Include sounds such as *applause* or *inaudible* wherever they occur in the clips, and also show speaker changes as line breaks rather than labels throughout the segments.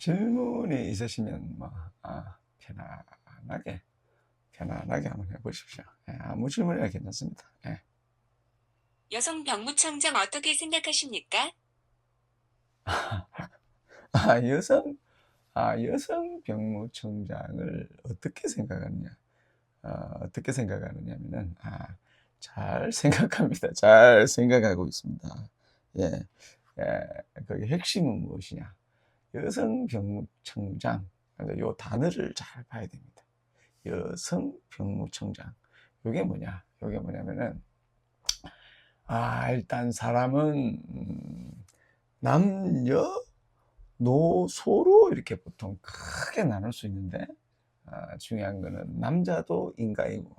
질문이 있으시면 뭐 아, 편안하게 편안하게 한번 해보십시오. 예, 아무 질문이나 괜찮습니다. 예.
여성 병무청장 어떻게 생각하십니까? *laughs*
아 여성 아 여성 병무청장을 어떻게 생각하느냐? 어, 어떻게 생각하느냐면은 아, 잘 생각합니다. 잘 생각하고 있습니다. 예, 예, 거기 핵심은 무엇이냐? 여성 병무청장 요 단어를 잘 봐야 됩니다. 여성 병무청장 요게 뭐냐? 요게 뭐냐면은 아 일단 사람은 음, 남녀 노소로 이렇게 보통 크게 나눌 수 있는데 아, 중요한 거는 남자도 인간이고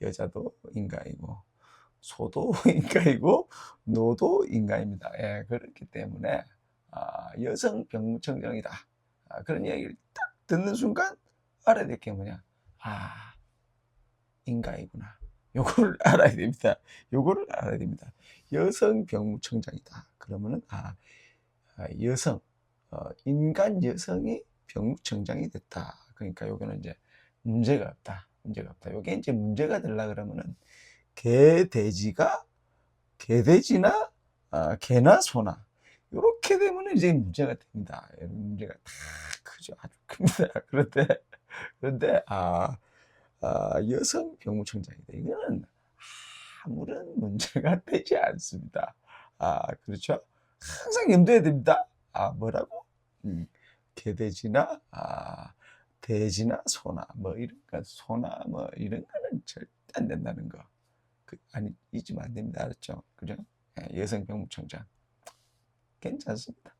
여자도 인간이고 소도 *laughs* 인간이고 노도 인간입니다. 예, 그렇기 때문에 아, 여성 병무청장이다. 아, 그런 이야기를 딱 듣는 순간 알아야 될 게 뭐냐? 아, 인간이구나. 요거를 *laughs* 알아야 됩니다. 요거를 알아야 됩니다. 여성 병무청장이다. 그러면은 아, 아, 여성 어, 인간 여성이 병무청장이 됐다. 그러니까 요거는 이제 문제가 없다. 문제가 없다. 요게 이제 문제가 되려 그러면은 개 돼지가 개 돼지나 아, 개나 소나 요렇게 되면 이제 문제가 됩니다. 문제가 다 크죠. 아주 큽니다. *laughs* 그런데 그런데 아, 아, 여성 병무청장이다. 이거는 아무런 문제가 *laughs* 되지 않습니다. 아, 그렇죠? 항상 염두에 됩니다. 아, 뭐라고? 음, 개돼지나, 아, 돼지나 소나, 뭐, 이런 거, 소나, 뭐, 이런 거는 절대 안 된다는 거. 그, 아니, 잊으면 안 됩니다. 알았죠? 그죠? 예, 여성 병무청장. 괜찮습니다.